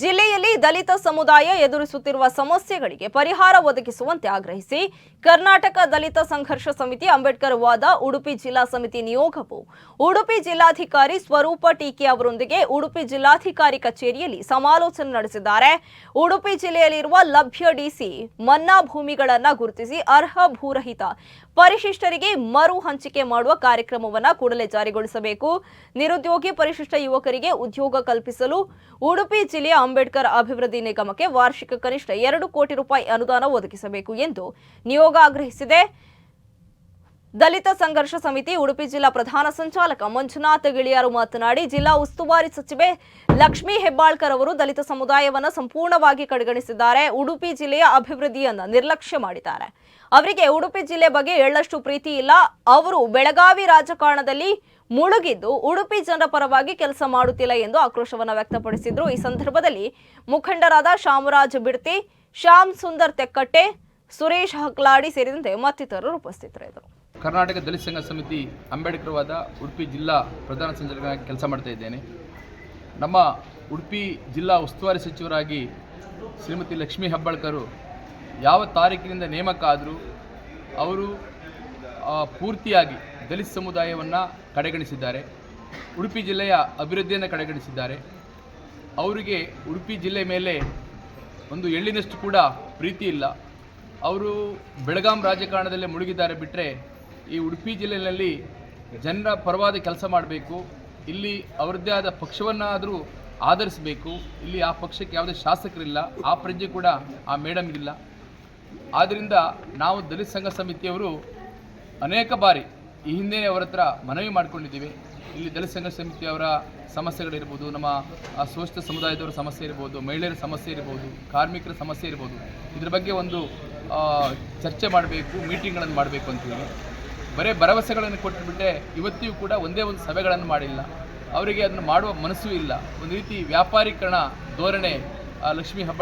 ಜಿಲ್ಲೆಯಲ್ಲಿ ದಲಿತ ಸಮುದಾಯ ಎದುರಿಸುತ್ತಿರುವ ಸಮಸ್ಯೆಗಳಿಗೆ ಪರಿಹಾರ ಒದಗಿಸುವಂತೆ ಆಗ್ರಹಿಸಿ ಕರ್ನಾಟಕ ದಲಿತ ಸಂಘರ್ಷ ಸಮಿತಿ, ಅಂಬೇಡ್ಕರ್ ವಾದ, ಉಡುಪಿ ಜಿಲ್ಲಾ ಸಮಿತಿ ನಿಯೋಗವು ಉಡುಪಿ ಜಿಲ್ಲಾಧಿಕಾರಿ ಸ್ವರೂಪ ಟೀಕೆ ಅವರೊಂದಿಗೆ ಉಡುಪಿ ಜಿಲ್ಲಾಧಿಕಾರಿ ಕಚೇರಿಯಲ್ಲಿ ಸಮಾಲೋಚನೆ ನಡೆಸಿದ್ದಾರೆ. ಉಡುಪಿ ಜಿಲ್ಲೆಯಲ್ಲಿರುವ ಲಭ್ಯ ಡಿಸಿ ಮನ್ನಾ ಭೂಮಿಗಳನ್ನು ಗುರುತಿಸಿ ಅರ್ಹ ಭೂರಹಿತ ಪರಿಶಿಷ್ಟರಿಗೆ ಮರು ಹಂಚಿಕೆ ಮಾಡುವ ಕಾರ್ಯಕ್ರಮವನ್ನು ಕೂಡಲೇ ಜಾರಿಗೊಳಿಸಬೇಕು. ನಿರುದ್ಯೋಗಿ ಪರಿಶಿಷ್ಟ ಯುವಕರಿಗೆ ಉದ್ಯೋಗ ಕಲ್ಪಿಸಲು ಉಡುಪಿ ಜಿಲ್ಲೆಯ ಅಂಬೇಡ್ಕರ್ ಅಭಿವೃದ್ಧಿ ನಿಗಮಕ್ಕೆ ವಾರ್ಷಿಕ ಕನಿಷ್ಠ ಎರಡು ಕೋಟಿ ರೂಪಾಯಿ ಅನುದಾನ ಒದಗಿಸಬೇಕು ಎಂದು ನಿಯೋಗ ಆಗ್ರಹಿಸಿದೆ. ದಲಿತ ಸಂಘರ್ಷ ಸಮಿತಿ ಉಡುಪಿ ಜಿಲ್ಲಾ ಪ್ರಧಾನ ಸಂಚಾಲಕ ಮಂಜುನಾಥ ಗಿಳಿಯಾರು ಮಾತನಾಡಿ, ಜಿಲ್ಲಾ ಉಸ್ತುವಾರಿ ಸಚಿವೆ ಲಕ್ಷ್ಮೀ ಹೆಬ್ಬಾಳ್ಕರ್ ಅವರು ದಲಿತ ಸಮುದಾಯವನ್ನು ಸಂಪೂರ್ಣವಾಗಿ ಕಡೆಗಣಿಸಿದ್ದಾರೆ, ಉಡುಪಿ ಜಿಲ್ಲೆಯ ಅಭಿವೃದ್ಧಿಯನ್ನು ನಿರ್ಲಕ್ಷ್ಯ ಮಾಡಿದ್ದಾರೆ. ಅವರಿಗೆ ಉಡುಪಿ ಜಿಲ್ಲೆ ಬಗ್ಗೆ ಎಳ್ಳಷ್ಟು ಪ್ರೀತಿ ಇಲ್ಲ. ಅವರು ಬೆಳಗಾವಿ ರಾಜಕಾರಣದಲ್ಲಿ ಮುಳುಗಿದ್ದು, ಉಡುಪಿ ಜನರ ಪರವಾಗಿ ಕೆಲಸ ಮಾಡುತ್ತಿಲ್ಲ ಎಂದು ಆಕ್ರೋಶವನ್ನು ವ್ಯಕ್ತಪಡಿಸಿದ್ರು. ಈ ಸಂದರ್ಭದಲ್ಲಿ ಮುಖಂಡರಾದ ಶಾಮರಾಜ್ ಬಿಡ್ತಿ, ಶ್ಯಾಮ್ ಸುಂದರ್ ತೆಕ್ಕಟ್ಟೆ, ಸುರೇಶ್ ಹಕ್ಲಾಡಿ ಸೇರಿದಂತೆ ಮತ್ತಿತರರು ಉಪಸ್ಥಿತರಿದ್ದರು. ಕರ್ನಾಟಕ ದಲಿತ ಸಂಘ ಸಮಿತಿ ಅಂಬೇಡ್ಕರ್ವಾದ ಉಡುಪಿ ಜಿಲ್ಲಾ ಪ್ರಧಾನ ಸಂಚಾಲಕನಾಗಿ ಕೆಲಸ ಮಾಡ್ತಾ ಇದ್ದೇನೆ. ನಮ್ಮ ಉಡುಪಿ ಜಿಲ್ಲಾ ಉಸ್ತುವಾರಿ ಸಚಿವರಾಗಿ ಶ್ರೀಮತಿ ಲಕ್ಷ್ಮೀ ಹೆಬ್ಬಾಳ್ಕರು ಯಾವ ತಾರೀಕಿನಿಂದ ನೇಮಕ ಆದರೂ ಅವರು ಪೂರ್ತಿಯಾಗಿ ದಲಿತ ಸಮುದಾಯವನ್ನು ಕಡೆಗಣಿಸಿದ್ದಾರೆ. ಉಡುಪಿ ಜಿಲ್ಲೆಯ ಅಭಿವೃದ್ಧಿಯನ್ನು ಕಡೆಗಣಿಸಿದ್ದಾರೆ. ಅವರಿಗೆ ಉಡುಪಿ ಜಿಲ್ಲೆ ಮೇಲೆ ಒಂದು ಎಳ್ಳಿನಷ್ಟು ಕೂಡ ಪ್ರೀತಿ ಇಲ್ಲ. ಅವರು ಬೆಳಗಾಂ ರಾಜಕಾರಣದಲ್ಲೇ ಮುಳುಗಿದ್ದಾರೆ ಬಿಟ್ಟರೆ ಈ ಉಡುಪಿ ಜಿಲ್ಲೆಯಲ್ಲಿ ಜನರ ಪರವಾದ ಕೆಲಸ ಮಾಡಬೇಕು. ಇಲ್ಲಿ ಅವರದ್ದೇ ಆದ ಪಕ್ಷವನ್ನಾದರೂ ಆಧರಿಸಬೇಕು. ಇಲ್ಲಿ ಆ ಪಕ್ಷಕ್ಕೆ ಯಾವುದೇ ಶಾಸಕರಿಲ್ಲ. ಆ ಪ್ರಜೆ ಕೂಡ ಆ ಮೇಡಮ್ ಇಲ್ಲ ಆದ್ದರಿಂದ ನಾವು ದಲಿತ ಸಂಘ ಸಮಿತಿಯವರು ಅನೇಕ ಬಾರಿ ಈ ಹಿಂದೆ ಅವರ ಹತ್ರ ಮನವಿ ಮಾಡಿಕೊಂಡಿದ್ದೀವಿ. ಇಲ್ಲಿ ದಲಿತ ಸಂಘ ಸಮಿತಿಯವರ ಸಮಸ್ಯೆಗಳಿರ್ಬೋದು, ನಮ್ಮ ಶೋಷಿತ ಸಮುದಾಯದವರ ಸಮಸ್ಯೆ ಇರ್ಬೋದು, ಮಹಿಳೆಯರ ಸಮಸ್ಯೆ ಇರ್ಬೋದು, ಕಾರ್ಮಿಕರ ಸಮಸ್ಯೆ ಇರ್ಬೋದು. ಇದ್ರ ಬಗ್ಗೆ ಒಂದು ಚರ್ಚೆ ಮಾಡಬೇಕು, ಮೀಟಿಂಗ್ಗಳನ್ನು ಮಾಡಬೇಕು ಅಂತೇಳಿ. ಬರೀ ಭರವಸೆಗಳನ್ನು ಕೊಟ್ಟುಬಿಟ್ಟೆ ಇವತ್ತಿಯೂ ಕೂಡ ಒಂದೇ ಒಂದು ಸಭೆಗಳನ್ನು ಮಾಡಿಲ್ಲ. ಅವರಿಗೆ ಅದನ್ನು ಮಾಡುವ ಮನಸ್ಸೂ ಇಲ್ಲ. ಒಂದು ರೀತಿ ವ್ಯಾಪಾರೀಕರಣ ಧೋರಣೆ ಲಕ್ಷ್ಮೀ ಹಬ್ಬ